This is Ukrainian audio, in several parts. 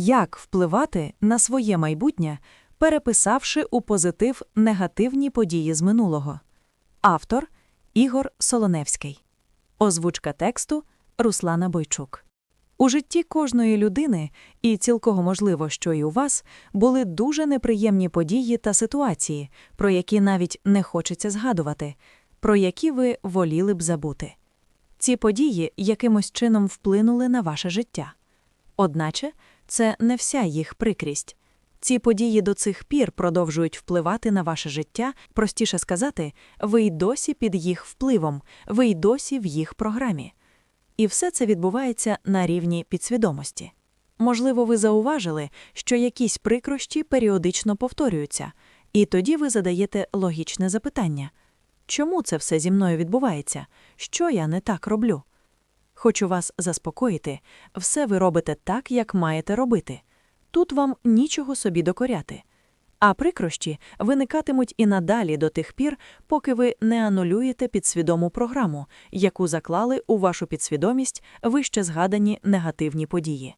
Як впливати на своє майбутнє, переписавши у позитив негативні події з минулого. Автор Ігор Солоневський. Озвучка тексту Руслана Бойчук. У житті кожної людини, і цілком можливо, що і у вас, були дуже неприємні події та ситуації, про які навіть не хочеться згадувати, про які ви воліли б забути. Ці події якимось чином вплинули на ваше життя. Одначе це не вся їх прикрість. Ці події до цих пір продовжують впливати на ваше життя, простіше сказати, ви й досі під їх впливом, ви й досі в їх програмі. І все це відбувається на рівні підсвідомості. Можливо, ви зауважили, що якісь прикрощі періодично повторюються, і тоді ви задаєте логічне запитання чому це все зі мною відбувається? Що я не так роблю? Хочу вас заспокоїти, все ви робите так, як маєте робити. Тут вам нічого собі докоряти. А прикрощі виникатимуть і надалі до тих пір, поки ви не анулюєте підсвідому програму, яку заклали у вашу підсвідомість вище згадані негативні події.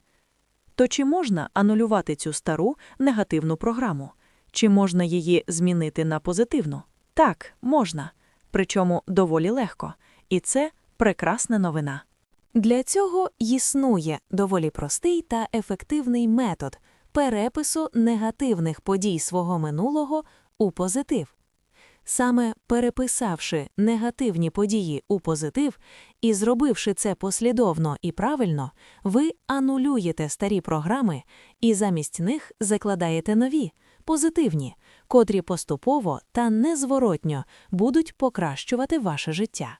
То чи можна анулювати цю стару негативну програму? Чи можна її змінити на позитивну? Так, можна. Причому доволі легко. І це прекрасна новина. Для цього існує доволі простий та ефективний метод перепису негативних подій свого минулого у позитив. Саме переписавши негативні події у позитив і зробивши це послідовно і правильно, ви анулюєте старі програми і замість них закладаєте нові, позитивні, котрі поступово та незворотньо будуть покращувати ваше життя.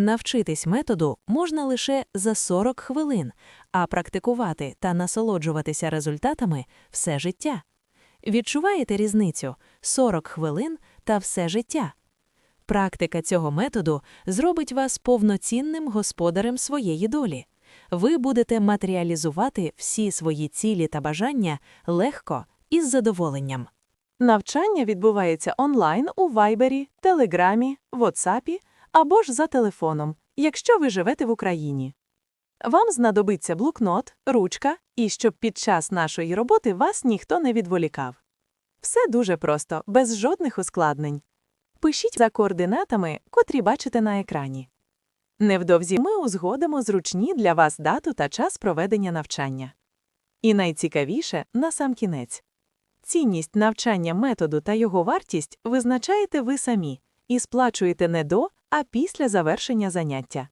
Навчитись методу можна лише за 40 хвилин, а практикувати та насолоджуватися результатами все життя. Відчуваєте різницю 40 хвилин та все життя. Практика цього методу зробить вас повноцінним господарем своєї долі. Ви будете матеріалізувати всі свої цілі та бажання легко і з задоволенням. Навчання відбувається онлайн у Вайбері, Телеграмі, Ватсапі або ж за телефоном, якщо ви живете в Україні. Вам знадобиться блокнот, ручка і щоб під час нашої роботи вас ніхто не відволікав. Все дуже просто, без жодних ускладнень. Пишіть за координатами, котрі бачите на екрані. Невдовзі ми узгодимо зручні для вас дату та час проведення навчання. І найцікавіше насамкінець. Цінність навчання методу та його вартість визначаєте ви самі і сплачуєте не до, а після завершення заняття.